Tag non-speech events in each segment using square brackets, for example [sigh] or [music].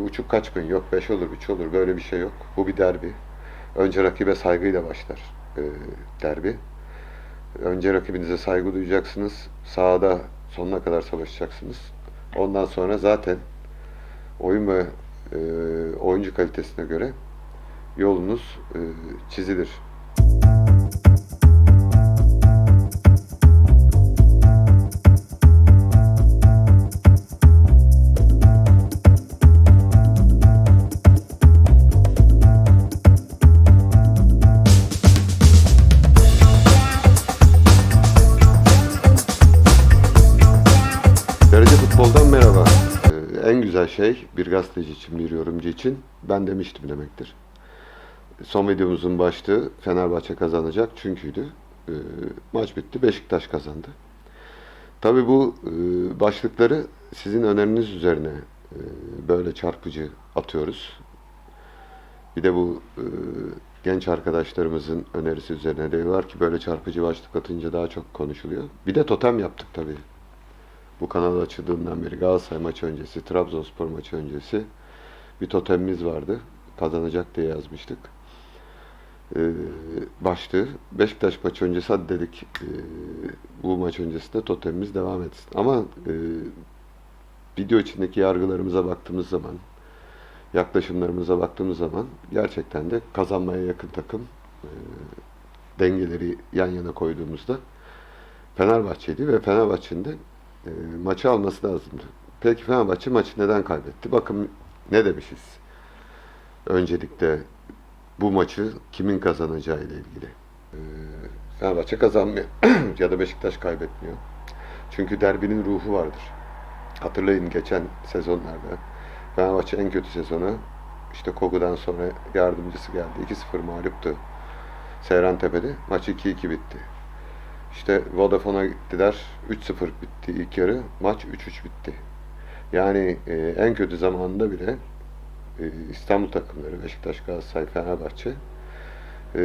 Uçuk kaç gün yok, beş olur, üç olur. Böyle bir şey yok. Bu bir derbi. Önce rakibe saygıyla başlar e, derbi. Önce rakibinize saygı duyacaksınız. Sahada sonuna kadar savaşacaksınız. Ondan sonra zaten oyun ve e, oyuncu kalitesine göre yolunuz e, çizilir. Şey bir gazeteci için, bir yorumcu için ben demiştim demektir. Son videomuzun başlığı Fenerbahçe kazanacak çünküydü. Ee, maç bitti, Beşiktaş kazandı. Tabii bu e, başlıkları sizin öneriniz üzerine e, böyle çarpıcı atıyoruz. Bir de bu e, genç arkadaşlarımızın önerisi üzerine de var ki böyle çarpıcı başlık atınca daha çok konuşuluyor. Bir de totem yaptık tabii. Bu kanal açıldığından beri Galatasaray maçı öncesi, Trabzonspor maçı öncesi bir totemimiz vardı. Kazanacak diye yazmıştık. Ee, başlığı Beşiktaş maçı öncesi hadi dedik e, bu maç öncesinde totemimiz devam etsin. Ama e, video içindeki yargılarımıza baktığımız zaman yaklaşımlarımıza baktığımız zaman gerçekten de kazanmaya yakın takım e, dengeleri yan yana koyduğumuzda Fenerbahçe'ydi ve Fenerbahçe'nin de e, maçı alması lazımdı. Peki Fenerbahçe maçı neden kaybetti? Bakın ne demişiz? Öncelikle bu maçı kimin kazanacağı ile ilgili. E, Fenerbahçe kazanmıyor [clears throat] ya da Beşiktaş kaybetmiyor. Çünkü derbinin ruhu vardır. Hatırlayın geçen sezonlarda Fenerbahçe en kötü sezonu işte Kogu'dan sonra yardımcısı geldi. 2-0 mağluptu. Seyran Tepe'de. Maç 2-2 bitti. İşte Vodafone'a gittiler. 3-0 bitti ilk yarı. Maç 3-3 bitti. Yani e, en kötü zamanında bile e, İstanbul takımları, Beşiktaş, Galatasaray, Fenerbahçe e,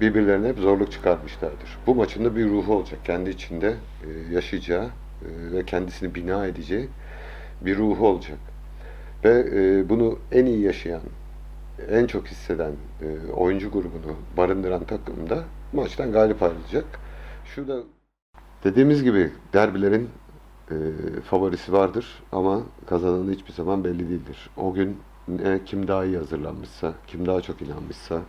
birbirlerine hep zorluk çıkarmışlardır. Bu maçın da bir ruhu olacak. Kendi içinde e, yaşayacağı e, ve kendisini bina edeceği bir ruhu olacak. Ve e, bunu en iyi yaşayan, en çok hisseden e, oyuncu grubunu barındıran takım da maçtan galip ayrılacak. Şurada dediğimiz gibi derbilerin e, favorisi vardır ama kazananı hiçbir zaman belli değildir. O gün ne, kim daha iyi hazırlanmışsa, kim daha çok inanmışsa,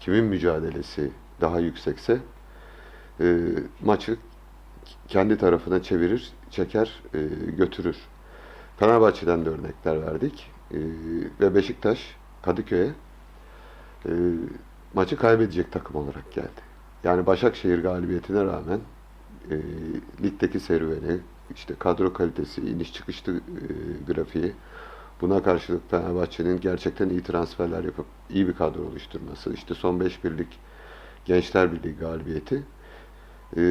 kimin mücadelesi daha yüksekse e, maçı kendi tarafına çevirir, çeker, e, götürür. Fenerbahçe'den de örnekler verdik. E, ve Beşiktaş Kadıköy'e e, maçı kaybedecek takım olarak geldi. Yani Başakşehir galibiyetine rağmen e, ligdeki serüveni, işte kadro kalitesi, iniş çıkışlı e, grafiği, buna karşılık Fenerbahçe'nin gerçekten iyi transferler yapıp iyi bir kadro oluşturması, işte son 5 birlik Gençler Birliği galibiyeti e,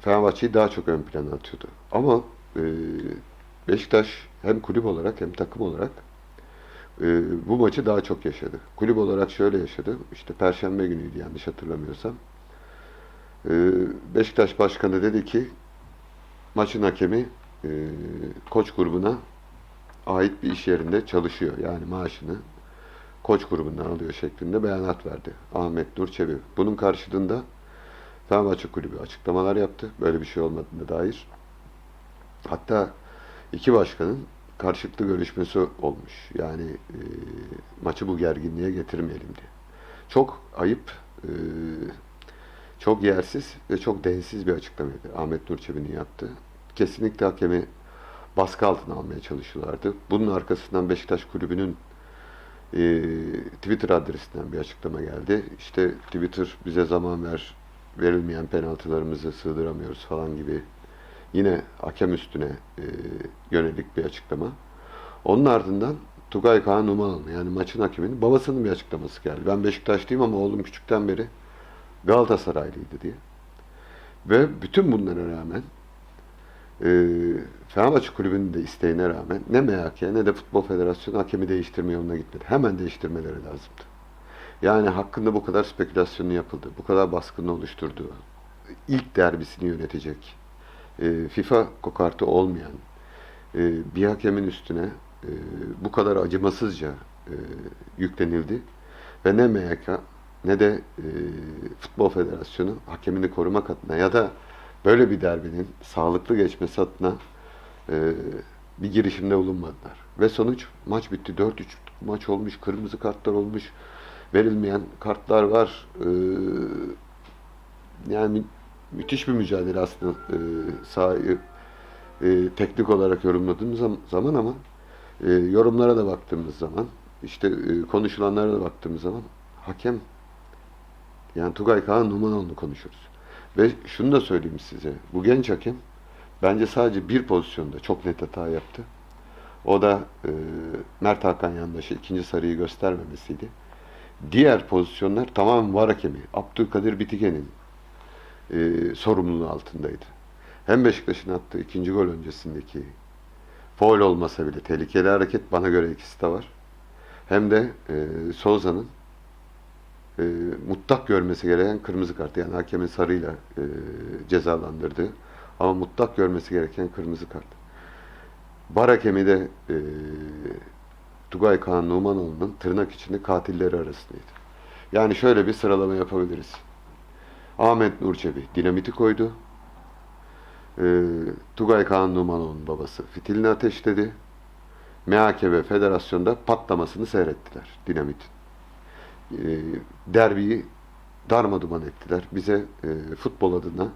Fenerbahçe'yi daha çok ön plana atıyordu. Ama e, Beşiktaş hem kulüp olarak hem takım olarak e, bu maçı daha çok yaşadı. Kulüp olarak şöyle yaşadı. İşte Perşembe günüydü yanlış hatırlamıyorsam. E, Beşiktaş Başkanı dedi ki maçın hakemi e, koç grubuna ait bir iş yerinde çalışıyor. Yani maaşını koç grubundan alıyor şeklinde beyanat verdi. Ahmet Nur Çebi. Bunun karşılığında Fenerbahçe Kulübü açıklamalar yaptı. Böyle bir şey olmadığına dair. Hatta iki başkanın karşılıklı görüşmesi olmuş. Yani e, maçı bu gerginliğe getirmeyelim diye. Çok ayıp, e, çok yersiz ve çok densiz bir açıklamaydı Ahmet Nur Çebi'nin yaptığı. Kesinlikle hakemi baskı altına almaya çalışıyorlardı. Bunun arkasından Beşiktaş Kulübü'nün e, Twitter adresinden bir açıklama geldi. İşte Twitter bize zaman ver, verilmeyen penaltılarımızı sığdıramıyoruz falan gibi yine hakem üstüne e, yönelik bir açıklama. Onun ardından Tugay Kaan Numanoğlu yani maçın hakeminin babasının bir açıklaması geldi. Ben Beşiktaşlıyım ama oğlum küçükten beri Galatasaraylıydı diye. Ve bütün bunlara rağmen e, Fenerbahçe Kulübü'nün de isteğine rağmen ne MHK ne de Futbol Federasyonu hakemi değiştirme yoluna gitmedi. Hemen değiştirmeleri lazımdı. Yani hakkında bu kadar spekülasyonu yapıldı, bu kadar baskını oluşturduğu, ilk derbisini yönetecek, e, FIFA kokartı olmayan e, bir hakemin üstüne e, bu kadar acımasızca e, yüklenildi ve ne MYK ne de e, Futbol Federasyonu hakemini korumak adına ya da böyle bir derbinin sağlıklı geçmesi adına e, bir girişimde bulunmadılar. Ve sonuç maç bitti. 4-3 maç olmuş, kırmızı kartlar olmuş, verilmeyen kartlar var. E, yani mü- müthiş bir mücadele aslında e, sahayı e, teknik olarak yorumladığımız zam- zaman ama e, yorumlara da baktığımız zaman işte e, konuşulanlara da baktığımız zaman hakem yani Tugay Kaan Numanoğlu'nu konuşuyoruz. Ve şunu da söyleyeyim size. Bu genç hakem bence sadece bir pozisyonda çok net hata yaptı. O da e, Mert Hakan Yandaş'a ikinci sarıyı göstermemesiydi. Diğer pozisyonlar tamamen var hakemi. Abdülkadir Bitigen'in e, sorumluluğu altındaydı. Hem Beşiktaş'ın attığı ikinci gol öncesindeki foul olmasa bile tehlikeli hareket bana göre ikisi de var. Hem de e, Souza'nın e, mutlak görmesi gereken kırmızı kart. Yani hakemin sarıyla e, cezalandırdığı ama mutlak görmesi gereken kırmızı kart. Bar hakemi de e, Tugay Kaan Numanoğlu'nun tırnak içinde katilleri arasındaydı. Yani şöyle bir sıralama yapabiliriz. Ahmet Nurçebi dinamiti koydu. E, Tugay Kaan Numanoğlu'nun babası fitilini ateşledi. MHKB Federasyon'da patlamasını seyrettiler dinamitin. E, derbiyi darmaduman ettiler. Bize e, futbol adına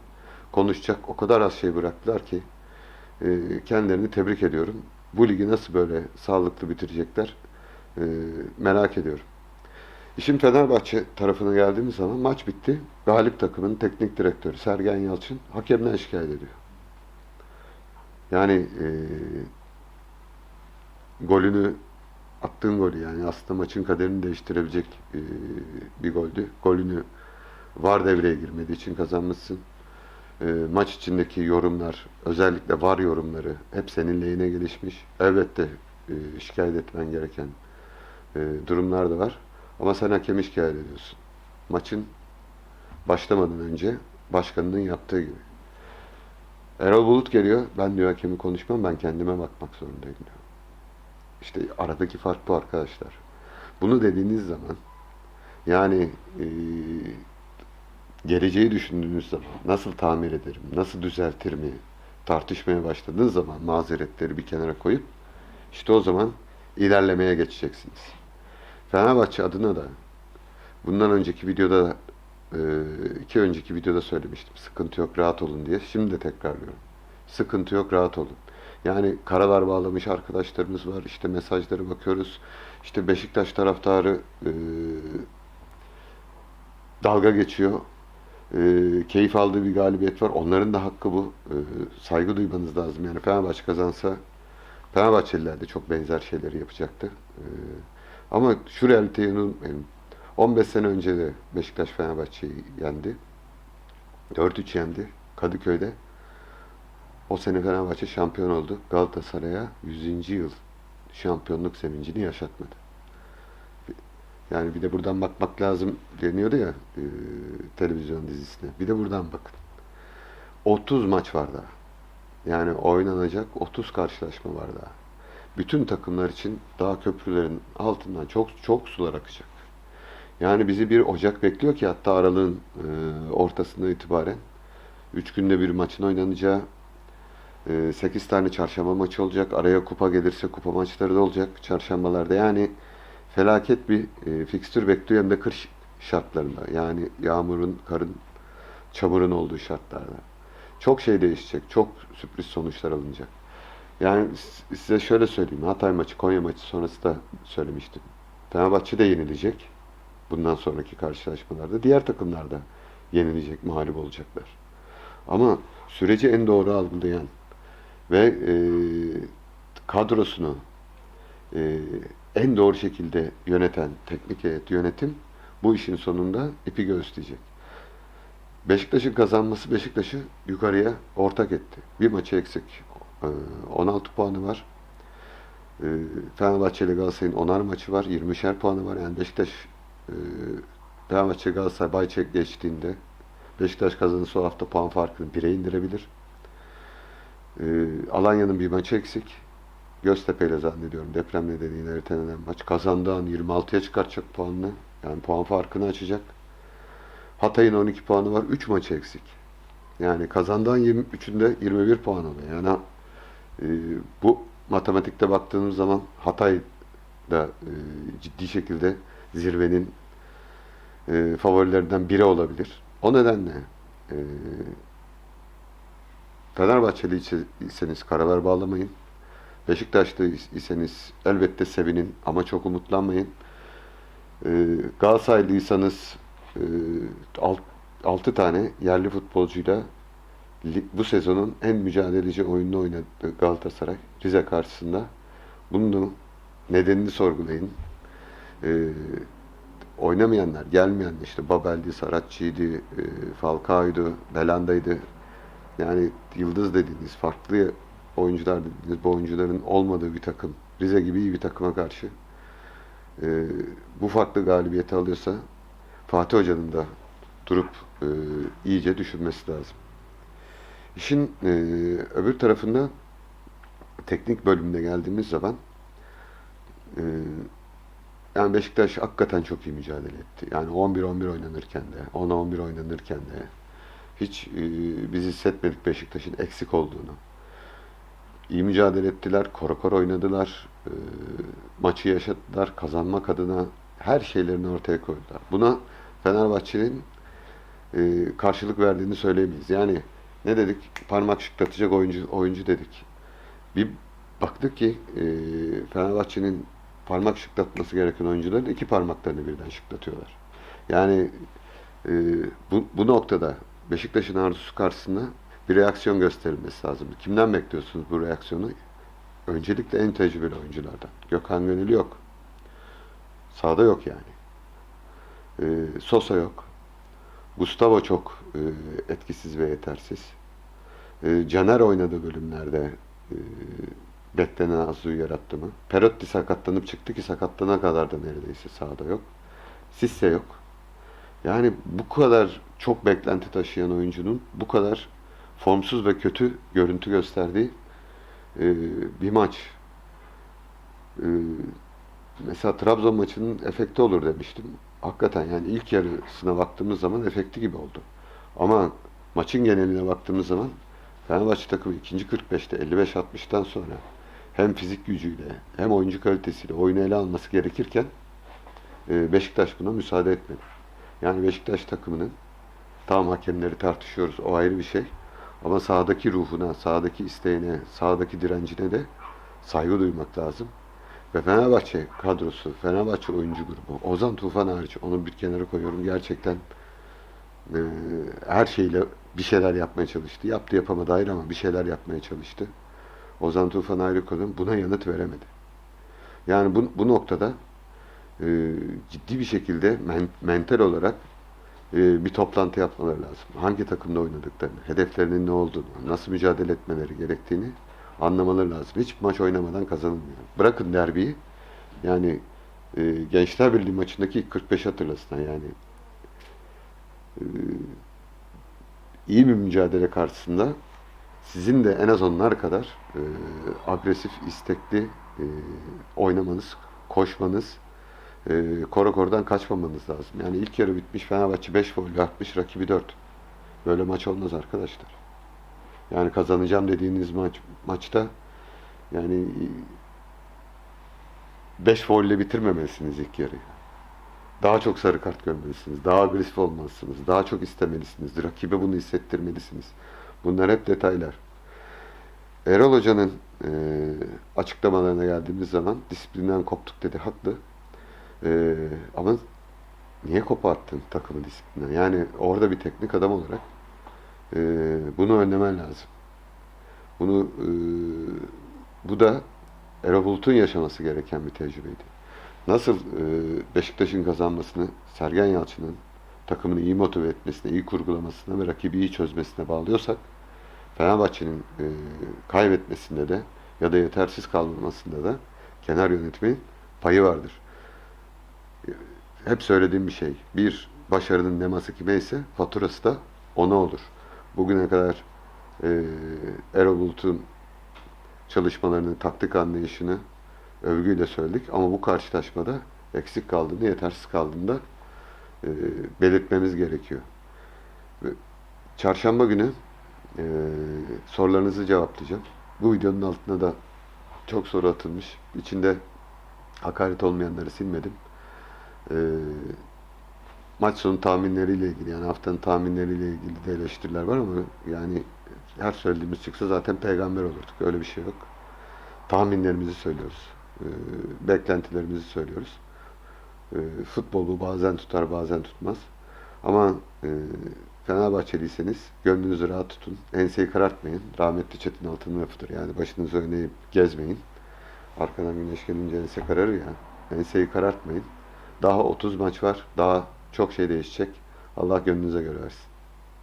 konuşacak o kadar az şey bıraktılar ki e, kendilerini tebrik ediyorum. Bu ligi nasıl böyle sağlıklı bitirecekler e, merak ediyorum. İşin Fenerbahçe tarafına geldiğimiz zaman maç bitti. Galip takımın teknik direktörü Sergen Yalçın hakemden şikayet ediyor. Yani e, golünü attığın golü yani aslında maçın kaderini değiştirebilecek e, bir goldü. Golünü var devreye girmediği için kazanmışsın. E, maç içindeki yorumlar, özellikle var yorumları hep senin lehine gelişmiş. Elbette e, şikayet etmen gereken e, durumlar da var. Ama sen hakemi şikayet ediyorsun. Maçın başlamadan önce başkanının yaptığı gibi. Erol Bulut geliyor. Ben diyor hakemi konuşmam. Ben kendime bakmak zorundayım diyor. İşte aradaki fark bu arkadaşlar. Bunu dediğiniz zaman yani e, geleceği düşündüğünüz zaman nasıl tamir ederim, nasıl düzeltir mi tartışmaya başladığınız zaman mazeretleri bir kenara koyup işte o zaman ilerlemeye geçeceksiniz. Fenerbahçe adına da bundan önceki videoda e, iki önceki videoda söylemiştim. Sıkıntı yok rahat olun diye. Şimdi de tekrarlıyorum. Sıkıntı yok rahat olun. Yani karalar bağlamış arkadaşlarımız var. İşte mesajlara bakıyoruz. İşte Beşiktaş taraftarı e, dalga geçiyor. E, keyif aldığı bir galibiyet var. Onların da hakkı bu. E, saygı duymanız lazım. Yani Fenerbahçe kazansa Fenerbahçeliler de çok benzer şeyleri yapacaktı. E, ama şu realiteyi unutmayın. 15 sene önce de Beşiktaş Fenerbahçe'yi yendi. 4-3 yendi Kadıköy'de. O sene Fenerbahçe şampiyon oldu. Galatasaray'a 100. yıl şampiyonluk sevincini yaşatmadı. Yani bir de buradan bakmak lazım deniyordu ya e, televizyon dizisine. Bir de buradan bakın. 30 maç var daha. Yani oynanacak 30 karşılaşma var daha. Bütün takımlar için daha köprülerin altından çok çok sular akacak. Yani bizi bir Ocak bekliyor ki hatta aralığın e, ortasından itibaren 3 günde bir maçın oynanacağı 8 tane çarşamba maçı olacak. Araya kupa gelirse kupa maçları da olacak çarşambalarda. Yani felaket bir e, fikstür bekliyor hem de kış şartlarında. Yani yağmurun, karın, çamurun olduğu şartlarda. Çok şey değişecek. Çok sürpriz sonuçlar alınacak. Yani size şöyle söyleyeyim. Hatay maçı, Konya maçı sonrası da söylemiştim. Fenerbahçe de yenilecek. Bundan sonraki karşılaşmalarda. Diğer takımlar da yenilecek, mağlup olacaklar. Ama süreci en doğru algılayan ve e, kadrosunu e, en doğru şekilde yöneten teknik heyet yönetim bu işin sonunda ipi göğüsleyecek. Beşiktaş'ın kazanması Beşiktaş'ı yukarıya ortak etti. Bir maçı eksik. E, 16 puanı var. E, Fenerbahçe ile Galatasaray'ın 10'ar maçı var. 20'şer puanı var. Yani Beşiktaş e, Fenerbahçe Galatasaray Bayçek geçtiğinde Beşiktaş kazanırsa o hafta puan farkını 1'e indirebilir. Ee, Alanya'nın bir maçı eksik. Göztepe ile zannediyorum deprem nedeniyle ertelenen maç. Kazandığı an 26'ya çıkartacak puanını. Yani puan farkını açacak. Hatay'ın 12 puanı var. 3 maç eksik. Yani kazandığı an 23'ünde 21 puan oluyor. Yani e, bu matematikte baktığımız zaman Hatay da e, ciddi şekilde zirvenin e, favorilerinden biri olabilir. O nedenle e, Fenerbahçeli iseniz karalar bağlamayın. Beşiktaşlı iseniz elbette sevinin ama çok umutlanmayın. E, Galatasaraylıysanız e, 6 tane yerli futbolcuyla bu sezonun en mücadeleci oyununu oynadı Galatasaray Rize karşısında. Bunun nedenini sorgulayın. E, oynamayanlar, gelmeyenler işte Babel'di, Saratçı'ydı, e, Falcao'ydu, Belanda'ydı. Yani yıldız dediğiniz, farklı oyuncular dediğiniz bu oyuncuların olmadığı bir takım, Rize gibi iyi bir takıma karşı e, bu farklı galibiyeti alıyorsa Fatih Hoca'nın da durup e, iyice düşünmesi lazım. İşin e, öbür tarafında teknik bölümüne geldiğimiz zaman e, yani Beşiktaş hakikaten çok iyi mücadele etti. Yani 11-11 oynanırken de, 10-11 oynanırken de hiç e, biz hissetmedik Beşiktaş'ın eksik olduğunu. İyi mücadele ettiler, kora kora oynadılar, e, maçı yaşadılar, kazanmak adına her şeylerini ortaya koydular. Buna Fenerbahçe'nin e, karşılık verdiğini söyleyemeyiz. Yani ne dedik? Parmak şıklatacak oyuncu oyuncu dedik. Bir baktık ki e, Fenerbahçe'nin parmak şıklatması gereken oyuncuların iki parmaklarını birden şıklatıyorlar. Yani e, bu, bu noktada Beşiktaş'ın arzusu karşısında bir reaksiyon gösterilmesi lazım. Kimden bekliyorsunuz bu reaksiyonu? Öncelikle en tecrübeli oyunculardan. Gökhan Gönül yok. Sağda yok yani. E, Sosa yok. Gustavo çok e, etkisiz ve yetersiz. E, Caner oynadığı bölümlerde e, beklenen azlığı yarattı mı? Perotti sakatlanıp çıktı ki sakatlanana kadar da neredeyse sahada yok. Sisse yok. Yani bu kadar çok beklenti taşıyan oyuncunun bu kadar formsuz ve kötü görüntü gösterdiği e, bir maç. E, mesela Trabzon maçının efekti olur demiştim. Hakikaten yani ilk yarısına baktığımız zaman efekti gibi oldu. Ama maçın geneline baktığımız zaman Fenerbahçe takımı ikinci 45'te 55-60'tan sonra hem fizik gücüyle hem oyuncu kalitesiyle oyunu ele alması gerekirken e, Beşiktaş buna müsaade etmedi. Yani Beşiktaş takımının tam hakemleri tartışıyoruz o ayrı bir şey. Ama sahadaki ruhuna, sahadaki isteğine, sahadaki direncine de saygı duymak lazım. Ve Fenerbahçe kadrosu, Fenerbahçe oyuncu grubu, Ozan Tufan hariç onu bir kenara koyuyorum. Gerçekten e, her şeyle bir şeyler yapmaya çalıştı. Yaptı yapamadı ayrı ama bir şeyler yapmaya çalıştı. Ozan Tufan ayrı koyalım. Buna yanıt veremedi. Yani bu, bu noktada e, ciddi bir şekilde men, mental olarak e, bir toplantı yapmaları lazım. Hangi takımda oynadıklarını, hedeflerinin ne olduğunu, nasıl mücadele etmeleri gerektiğini anlamaları lazım. Hiç maç oynamadan kazanılmıyor. Bırakın derbiyi. Yani e, Gençler Birliği maçındaki ilk 45 hatırlasınlar yani. E, iyi bir mücadele karşısında sizin de en az onlar kadar e, agresif, istekli e, oynamanız, koşmanız, e, korokordan kaçmamanız lazım. Yani ilk yarı bitmiş Fenerbahçe 5 gol atmış, rakibi 4. Böyle maç olmaz arkadaşlar. Yani kazanacağım dediğiniz maç maçta yani 5 folle bitirmemelisiniz ilk yarıyı. Daha çok sarı kart görmelisiniz. Daha agresif olmalısınız. Daha çok istemelisiniz. Rakibe bunu hissettirmelisiniz. Bunlar hep detaylar. Erol Hoca'nın e, açıklamalarına geldiğimiz zaman disiplinden koptuk dedi. Haklı. E, ama niye koparttın takımı disiplinden? Yani orada bir teknik adam olarak e, bunu önlemen lazım. Bunu e, bu da Erol Bulut'un yaşaması gereken bir tecrübeydi. Nasıl e, Beşiktaş'ın kazanmasını Sergen Yalçın'ın takımını iyi motive etmesine, iyi kurgulamasına ve rakibi iyi çözmesine bağlıyorsak Fenerbahçe'nin e, kaybetmesinde de ya da yetersiz kalmasında da kenar yönetimin payı vardır. Hep söylediğim bir şey. Bir, başarının neması kime ise faturası da ona olur. Bugüne kadar e, Erol Bulut'un çalışmalarını, taktik anlayışını övgüyle söyledik. Ama bu karşılaşmada eksik kaldığını, yetersiz kaldığını da e, belirtmemiz gerekiyor. Çarşamba günü e, sorularınızı cevaplayacağım. Bu videonun altına da çok soru atılmış. İçinde hakaret olmayanları silmedim. E, maç sonu tahminleriyle ilgili yani haftanın tahminleriyle ilgili de eleştiriler var ama yani her söylediğimiz çıksa zaten peygamber olurduk. Öyle bir şey yok. Tahminlerimizi söylüyoruz. E, beklentilerimizi söylüyoruz. E, futbolu bazen tutar bazen tutmaz. Ama e, Fenerbahçeliyseniz gönlünüzü rahat tutun. Enseyi karartmayın. Rahmetli Çetin Altın'ın lafıdır. Yani başınızı öne gezmeyin. Arkadan güneş gelince ense kararır ya. Enseyi karartmayın. Daha 30 maç var. Daha çok şey değişecek. Allah gönlünüze göre versin.